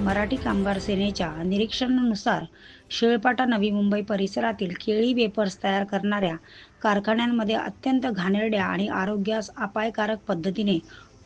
मराठी कामगार सेनेच्या निरीक्षणानुसार शिळपाटा नवी मुंबई परिसरातील केळी वेपर्स तयार करणाऱ्या कारखान्यांमध्ये अत्यंत घाणेरड्या आणि आरोग्यास अपायकारक पद्धतीने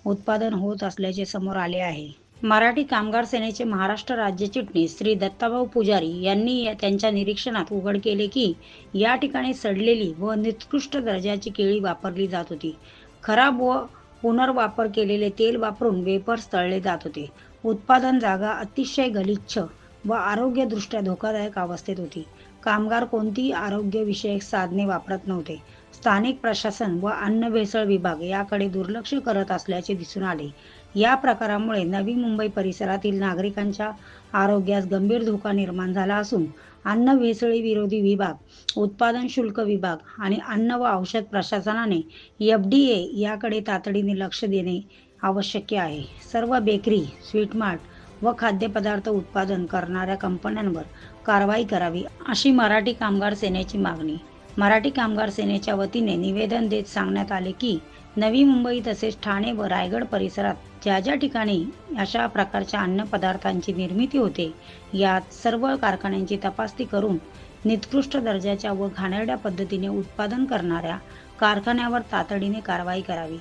उत्पादन होत असल्याचे समोर आले आहे. मराठी कामगार सेनेचे महाराष्ट्र राज्य चिटणीस श्री दत्ताभाऊ पुजारी यांनी या- त्यांच्या निरीक्षणात उघड केले की या ठिकाणी सडलेली व निकृष्ट दर्जाची केळी वापरली जात होती. खराब व पुनर्वापर केलेले तेल वापरून वेपर्स तळले जात होते. उत्पादन जागा अतिशय गलिच्छ व आरोग्यदृष्ट्या धोकादायक अवस्थेत होती. कामगार कोणतीही आरोग्यविषयक साधने वापरत नव्हते. स्थानिक प्रशासन व अन्न भेसळ विभाग याकडे दुर्लक्ष करत असल्याचे दिसून आले. या प्रकारामुळे नवी मुंबई परिसरातील नागरिकांच्या आरोग्यास गंभीर धोका निर्माण झाला असून अन्न भेसळी विरोधी विभाग उत्पादन शुल्क विभाग आणि अन्न व औषध प्रशासनाने एफ डी ए याकडे तातडीने लक्ष देणे आवश्यक आहे. सर्व बेकरी स्वीट मार्ट व खाद्यपदार्थ उत्पादन करणाऱ्या कंपन्यांवर कारवाई करावी अशी मराठी कामगार सेनेची मागणी. मराठी कामगार सेनेच्या वतीने निवेदन देत सांगण्यात आले की नवी मुंबई तसेच ठाणे व रायगड परिसरात ज्या ज्या ठिकाणी अशा प्रकारच्या अन्नपदार्थांची निर्मिती होते यात सर्व कारखान्यांची तपासणी करून निकृष्ट दर्जाच्या व घाणेरड्या पद्धतीने उत्पादन करणाऱ्या कारखान्यावर तातडीने कारवाई करावी.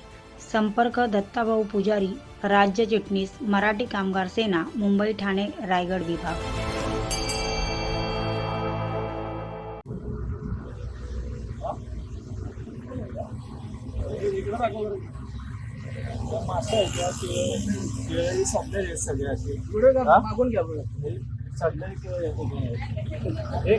संपर्क दत्ताभाऊ पुजारी राज्य चिटणीस मराठी कामगार सेना मुंबई ठाणे रायगड विभाग. मासे सगळे असे मागून घ्या हे हे?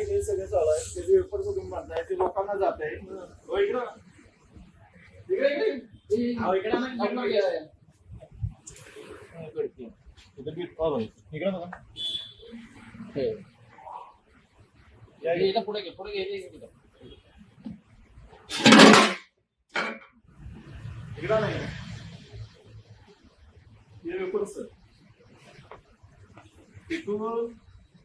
गाणे हे सगळे चालू आहे ते वेपर तुम्ही म्हणताय ते लोकांना जात आहे इकडं. पुढे घे पुढे घे हे. इकडं नाही. हे तिथून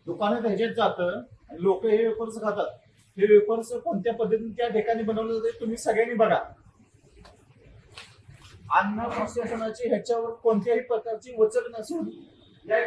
दुकानात ह्याच्यात जातं. लोक हे वेपर्स खातात. हे वेपर्स कोणत्या पद्धतीने त्या ठिकाणी बनवलं जाते तुम्ही सगळ्यांनी बघा. अन्न प्रशासनाची ह्याच्यावर कोणत्याही प्रकारची वचक नसून या